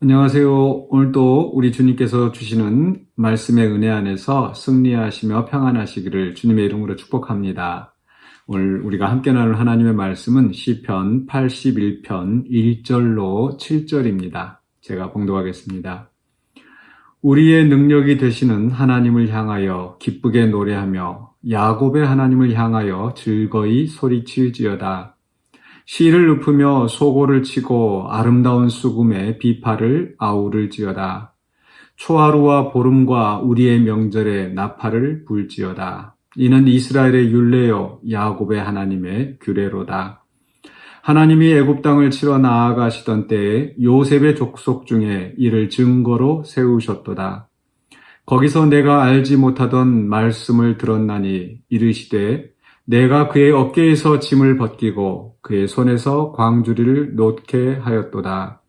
안녕하세요. 오늘도 우리 주님께서 주시는 말씀의 은혜 안에서 승리하시며 평안하시기를 주님의 이름으로 축복합니다. 오늘 우리가 함께 나눌 하나님의 말씀은 시편 81편 1절로 7절입니다. 제가 봉독하겠습니다. 우리의 능력이 되시는 하나님을 향하여 기쁘게 노래하며 야곱의 하나님을 향하여 즐거이 소리치지어다. 시를 읊으며 소고를 치고 아름다운 수금에 비파를 아우를지어다. 초하루와 보름과 우리의 명절에 나팔을 불지어다. 이는 이스라엘의 율례요 야곱의 하나님의 규례로다. 하나님이 애굽 땅을 치러 나아가시던 때에 요셉의 족속 중에 이를 증거로 세우셨도다. 거기서 내가 알지 못하던 말씀을 들었나니 이르시되 내가 그의 어깨에서 짐을 벗기고 그의 손에서 광주리를 놓게 하였도다.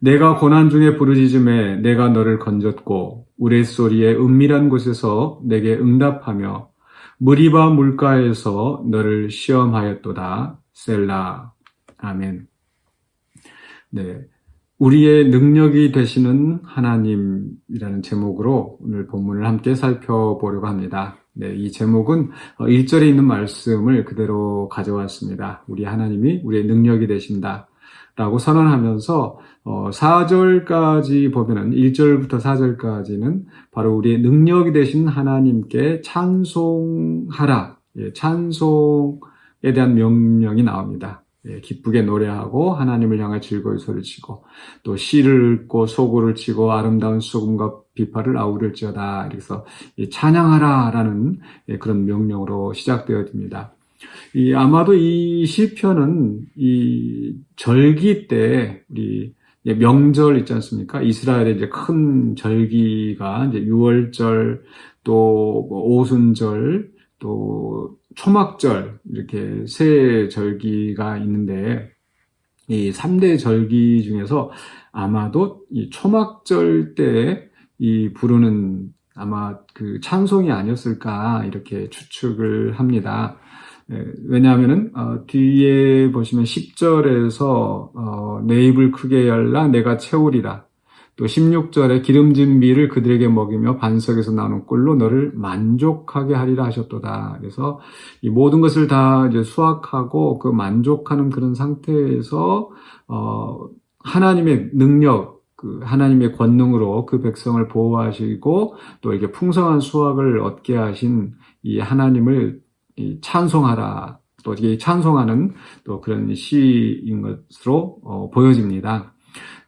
내가 고난 중에 부르짖음에 내가 너를 건졌고 우레소리의 은밀한 곳에서 내게 응답하며 무리바 물가에서 너를 시험하였도다. 셀라. 아멘. 네. 우리의 능력이 되시는 하나님이라는 제목으로 오늘 본문을 함께 살펴보려고 합니다. 네, 이 제목은 1절에 있는 말씀을 그대로 가져왔습니다. 우리 하나님이 우리의 능력이 되신다. 라고 선언하면서 4절까지 보면은 1절부터 4절까지는 바로 우리의 능력이 되신 하나님께 찬송하라. 예, 찬송에 대한 명령이 나옵니다. 예, 기쁘게 노래하고 하나님을 향해 즐거이 소리치고 또 시를 읽고 소고를 치고 아름다운 수금과 비파를 아우를지어다 이래서 찬양하라라는 예, 그런 명령으로 시작되어집니다. 이 아마도 이 시편은 이 절기 때 우리 명절 있지 않습니까? 이스라엘의 이제 큰 절기가 이제 유월절 또뭐 오순절 또 초막절 이렇게 세 절기가 있는데 이 3대 절기 중에서 아마도 이 초막절 때 이 부르는 아마 그 찬송이 아니었을까 이렇게 추측을 합니다. 예, 왜냐하면은 어, 뒤에 보시면 10절에서 어, 내 입을 크게 열라 내가 채우리라 또 16절에 기름진 밀을 그들에게 먹이며 반석에서 나오는 꿀로 너를 만족하게 하리라 하셨도다. 그래서 이 모든 것을 다 이제 수확하고 그 만족하는 그런 상태에서 어 하나님의 능력 그 하나님의 권능으로 그 백성을 보호하시고 또 이렇게 풍성한 수확을 얻게 하신 이 하나님을 찬송하라 또 이게 찬송하는 또 그런 시인 것으로 어, 보여집니다.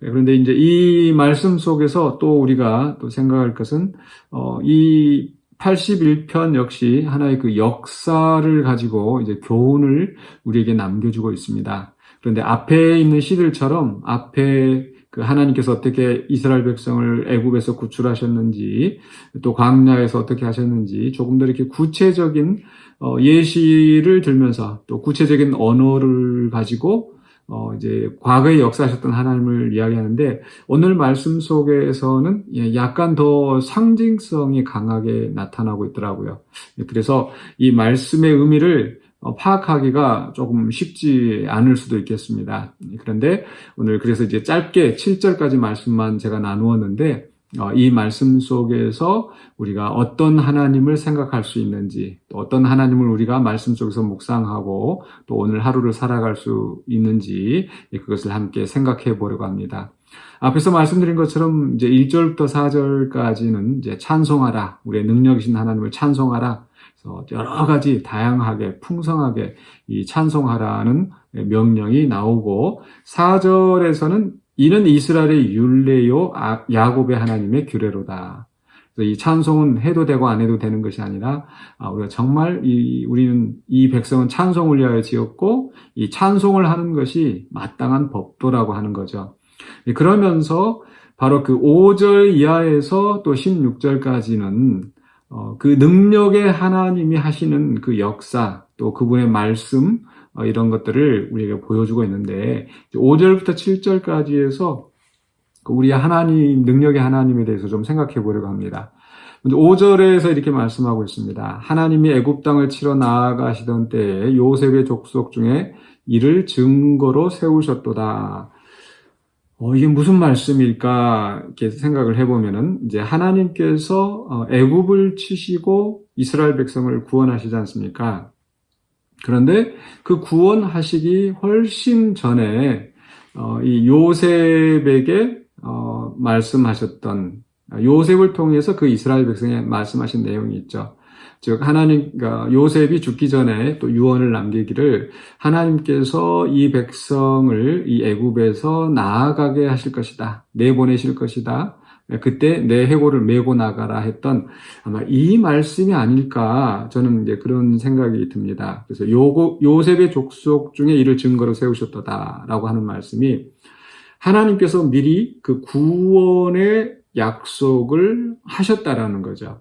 네, 그런데 이제 이 말씀 속에서 또 우리가 또 생각할 것은 어, 이 81편 역시 하나의 그 역사를 가지고 이제 교훈을 우리에게 남겨주고 있습니다. 그런데 앞에 있는 시들처럼 앞에 그 하나님께서 어떻게 이스라엘 백성을 애굽에서 구출하셨는지 또 광야에서 어떻게 하셨는지 조금 더 이렇게 구체적인 어, 예시를 들면서 또 구체적인 언어를 가지고 어, 이제 과거에 역사하셨던 하나님을 이야기하는데 오늘 말씀 속에서는 예, 약간 더 상징성이 강하게 나타나고 있더라고요. 그래서 이 말씀의 의미를 어, 파악하기가 조금 쉽지 않을 수도 있겠습니다. 그런데 오늘 그래서 이제 짧게 7절까지 말씀만 제가 나누었는데 어, 이 말씀 속에서 우리가 어떤 하나님을 생각할 수 있는지, 또 어떤 하나님을 우리가 말씀 속에서 묵상하고 또 오늘 하루를 살아갈 수 있는지 그것을 함께 생각해 보려고 합니다. 앞에서 말씀드린 것처럼 이제 1절부터 4절까지는 이제 찬송하라, 우리의 능력이신 하나님을 찬송하라. 그래서 여러 가지 다양하게 풍성하게 이 찬송하라는 명령이 나오고 4절에서는 이는 이스라엘의 율례요 아, 야곱의 하나님의 규례로다. 이 찬송은 해도 되고 안 해도 되는 것이 아니라 아, 우리가 정말 이 우리는 이 백성은 찬송을 위하여 지었고 이 찬송을 하는 것이 마땅한 법도라고 하는 거죠. 그러면서 바로 그 5절 이하에서 또 16절까지는 어, 그 능력의 하나님이 하시는 그 역사 또 그분의 말씀 어, 이런 것들을 우리에게 보여주고 있는데 5절부터 7절까지 해서 그 우리 하나님 능력의 하나님에 대해서 좀 생각해 보려고 합니다. 5절에서 이렇게 말씀하고 있습니다. 하나님이 애굽 땅을 치러 나아가시던 때에 요셉의 족속 중에 이를 증거로 세우셨도다. 어, 이게 무슨 말씀일까 이렇게 생각을 해보면은 이제 하나님께서 어, 애굽을 치시고 이스라엘 백성을 구원하시지 않습니까? 그런데 그 구원하시기 훨씬 전에 어, 이 요셉에게 어, 말씀하셨던 요셉을 통해서 그 이스라엘 백성에 말씀하신 내용이 있죠. 즉 하나님 그러니까 요셉이 죽기 전에 또 유언을 남기기를 하나님께서 이 백성을 이 애굽에서 나아가게 하실 것이다. 내보내실 것이다. 그때 내 해골을 메고 나가라 했던 아마 이 말씀이 아닐까 저는 이제 그런 생각이 듭니다. 그래서 요, 요셉의 족속 중에 이를 증거로 세우셨다라고 하는 말씀이 하나님께서 미리 그 구원의 약속을 하셨다라는 거죠.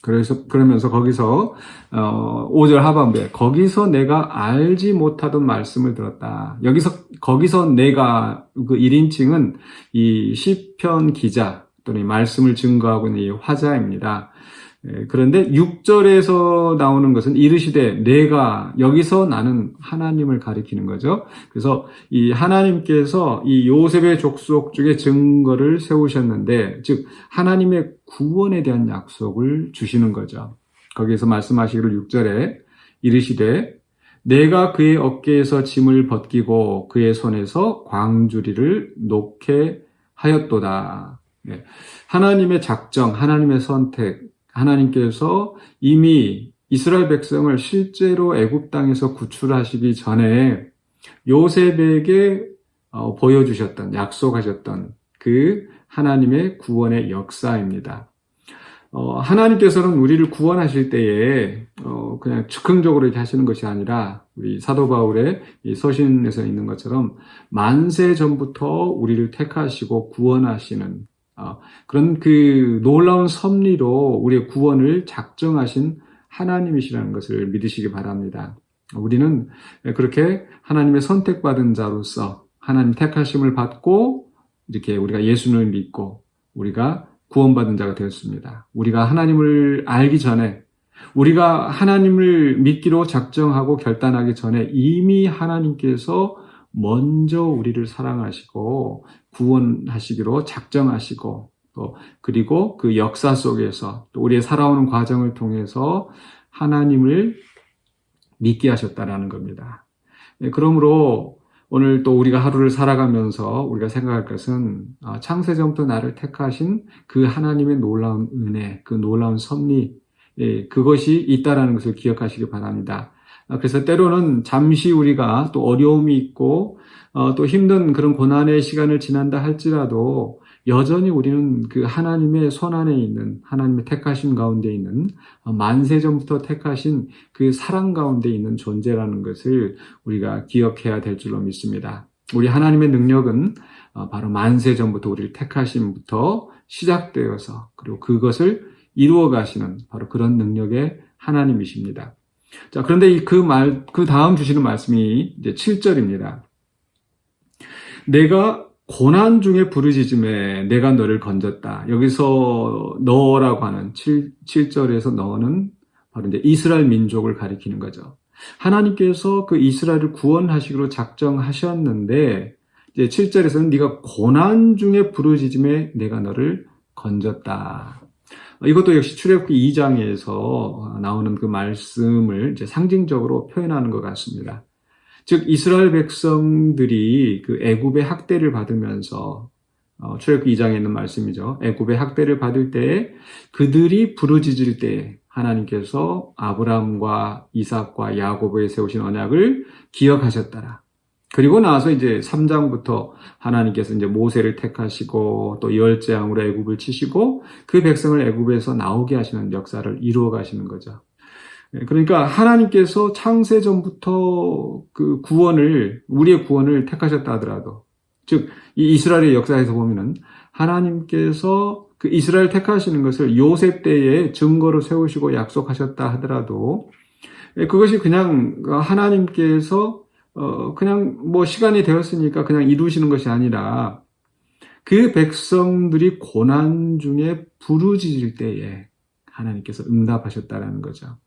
그래서 그러면서 거기서 어 5절 하반부에 거기서 내가 알지 못하던 말씀을 들었다. 여기서 거기서 내가 그 1인칭은 이 시편 기자 또는 말씀을 증거하고 있는 이 화자입니다. 예, 그런데 6절에서 나오는 것은 이르시되 내가 여기서 나는 하나님을 가리키는 거죠. 그래서 이 하나님께서 이 요셉의 족속 중에 증거를 세우셨는데 즉 하나님의 구원에 대한 약속을 주시는 거죠. 거기에서 말씀하시기를 6절에 이르시되 내가 그의 어깨에서 짐을 벗기고 그의 손에서 광주리를 놓게 하였도다. 네. 하나님의 작정, 하나님의 선택, 하나님께서 이미 이스라엘 백성을 실제로 애굽 땅에서 구출하시기 전에 요셉에게 어, 보여주셨던 약속하셨던 그 하나님의 구원의 역사입니다. 어, 하나님께서는 우리를 구원하실 때에 어, 그냥 즉흥적으로 이렇게 하시는 것이 아니라 우리 사도 바울의 이 서신에서 있는 것처럼 만세 전부터 우리를 택하시고 구원하시는 어, 그런 그 놀라운 섭리로 우리의 구원을 작정하신 하나님이시라는 것을 믿으시기 바랍니다. 우리는 그렇게 하나님의 선택받은 자로서 하나님 택하심을 받고 이렇게 우리가 예수를 믿고 우리가 구원받은 자가 되었습니다. 우리가 하나님을 알기 전에 우리가 하나님을 믿기로 작정하고 결단하기 전에 이미 하나님께서 먼저 우리를 사랑하시고 구원하시기로 작정하시고 또 그리고 그 역사 속에서 또 우리의 살아오는 과정을 통해서 하나님을 믿게 하셨다라는 겁니다. 네, 그러므로 오늘 또 우리가 하루를 살아가면서 우리가 생각할 것은 아, 창세전부터 나를 택하신 그 하나님의 놀라운 은혜, 그 놀라운 섭리, 예, 그것이 있다라는 것을 기억하시기 바랍니다. 아, 그래서 때로는 잠시 우리가 또 어려움이 있고 어, 또 힘든 그런 고난의 시간을 지난다 할지라도 여전히 우리는 그 하나님의 손 안에 있는 하나님의 택하심 가운데 있는 어, 만세 전부터 택하신 그 사랑 가운데 있는 존재라는 것을 우리가 기억해야 될 줄로 믿습니다. 우리 하나님의 능력은 어, 바로 만세 전부터 우리를 택하심부터 시작되어서 그리고 그것을 이루어 가시는 바로 그런 능력의 하나님이십니다. 자, 그런데 그 말, 그 다음 주시는 말씀이 이제 7절입니다. 내가 고난 중에 부르짖음에 내가 너를 건졌다. 여기서 너라고 하는 7, 7절에서 너는 바로 이제 이스라엘 민족을 가리키는 거죠. 하나님께서 그 이스라엘을 구원하시기로 작정하셨는데 이제 7절에서는 네가 고난 중에 부르짖음에 내가 너를 건졌다. 이것도 역시 출애굽기 2장에서 나오는 그 말씀을 이제 상징적으로 표현하는 것 같습니다. 즉 이스라엘 백성들이 그 애굽의 학대를 받으면서 어, 출애굽기 2장에 있는 말씀이죠. 애굽의 학대를 받을 때 그들이 부르짖을 때 하나님께서 아브라함과 이삭과 야고보에 세우신 언약을 기억하셨더라. 그리고 나서 이제 3장부터 하나님께서 이제 모세를 택하시고 또 열재앙으로 애굽을 치시고 그 백성을 애굽에서 나오게 하시는 역사를 이루어 가시는 거죠. 예, 그러니까 하나님께서 창세 전부터 그 구원을 우리의 구원을 택하셨다 하더라도 즉 이 이스라엘의 역사에서 보면은 하나님께서 그 이스라엘 택하시는 것을 요셉 때에 증거로 세우시고 약속하셨다 하더라도 예, 그것이 그냥 하나님께서 어 그냥 뭐 시간이 되었으니까 그냥 이루시는 것이 아니라 그 백성들이 고난 중에 부르짖을 때에 하나님께서 응답하셨다라는 거죠.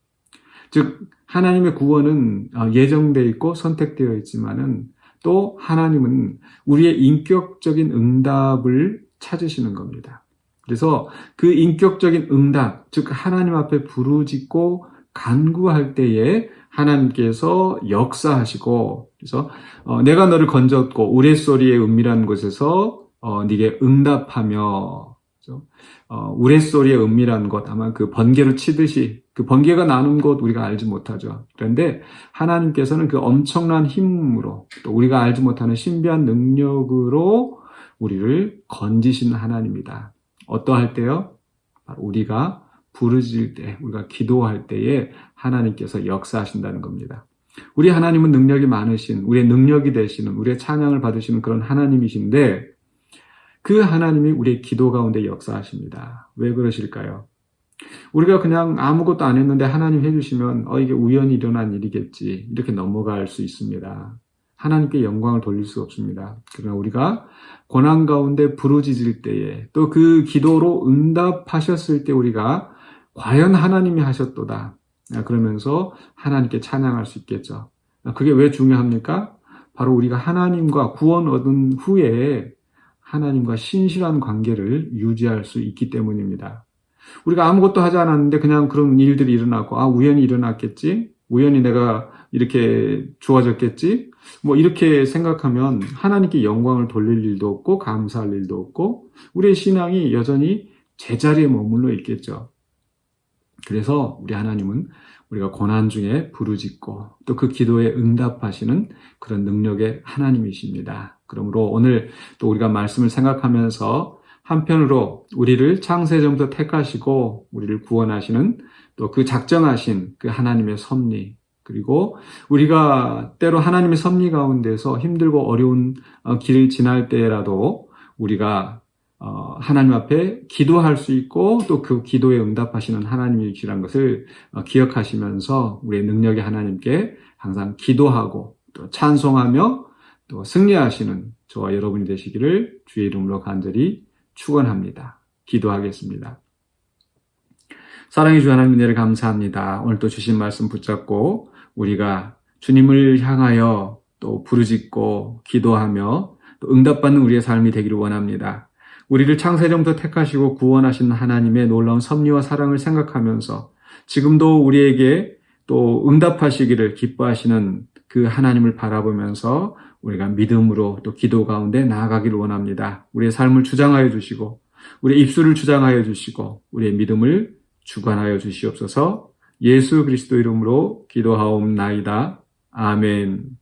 즉 하나님의 구원은 어, 예정되어 있고 선택되어 있지만은 또 하나님은 우리의 인격적인 응답을 찾으시는 겁니다. 그래서 그 인격적인 응답, 즉 하나님 앞에 부르짖고 간구할 때에 하나님께서 역사하시고 그래서 어, 내가 너를 건졌고 우레소리의 은밀한 곳에서 어, 네게 응답하며 그죠? 어, 우레소리의 은밀한 곳 아마 그 번개로 치듯이 그 번개가 나는 곳 우리가 알지 못하죠. 그런데 하나님께서는 그 엄청난 힘으로 또 우리가 알지 못하는 신비한 능력으로 우리를 건지신 하나님이다. 어떠할 때요? 우리가 부르짖을 때, 우리가 기도할 때에 하나님께서 역사하신다는 겁니다. 우리 하나님은 능력이 많으신, 우리의 능력이 되시는, 우리의 찬양을 받으시는 그런 하나님이신데, 그 하나님이 우리의 기도 가운데 역사하십니다. 왜 그러실까요? 우리가 그냥 아무것도 안 했는데 하나님 해주시면, 어, 이게 우연히 일어난 일이겠지. 이렇게 넘어갈 수 있습니다. 하나님께 영광을 돌릴 수 없습니다. 그러나 우리가 고난 가운데 부르짖을 때에 또 그 기도로 응답하셨을 때 우리가 과연 하나님이 하셨도다. 그러면서 하나님께 찬양할 수 있겠죠. 그게 왜 중요합니까? 바로 우리가 하나님과 구원 얻은 후에 하나님과 신실한 관계를 유지할 수 있기 때문입니다. 우리가 아무것도 하지 않았는데 그냥 그런 일들이 일어나고, 아, 우연히 일어났겠지? 우연히 내가 이렇게 좋아졌겠지? 뭐 이렇게 생각하면 하나님께 영광을 돌릴 일도 없고 감사할 일도 없고 우리의 신앙이 여전히 제자리에 머물러 있겠죠. 그래서 우리 하나님은 우리가 고난 중에 부르짖고 또 그 기도에 응답하시는 그런 능력의 하나님이십니다. 그러므로 오늘 또 우리가 말씀을 생각하면서 한편으로 우리를 창세전부터 택하시고 우리를 구원하시는 또 그 작정하신 그 하나님의 섭리 그리고 우리가 때로 하나님의 섭리 가운데서 힘들고 어려운 어, 길을 지날 때라도 우리가 어, 하나님 앞에 기도할 수 있고 또 그 기도에 응답하시는 하나님이시란 것을 어, 기억하시면서 우리의 능력의 하나님께 항상 기도하고 또 찬송하며 또 승리하시는 저와 여러분이 되시기를 주의 이름으로 간절히 축원합니다. 기도하겠습니다. 사랑해 주 하나님 은혜를 감사합니다. 오늘 또 주신 말씀 붙잡고 우리가 주님을 향하여 또 부르짖고 기도하며 또 응답받는 우리의 삶이 되기를 원합니다. 우리를 창세전부터 택하시고 구원하신 하나님의 놀라운 섭리와 사랑을 생각하면서 지금도 우리에게 또 응답하시기를 기뻐하시는 그 하나님을 바라보면서 우리가 믿음으로 또 기도 가운데 나아가기를 원합니다. 우리의 삶을 주장하여 주시고 우리의 입술을 주장하여 주시고 우리의 믿음을 주관하여 주시옵소서 예수 그리스도 이름으로 기도하옵나이다. 아멘.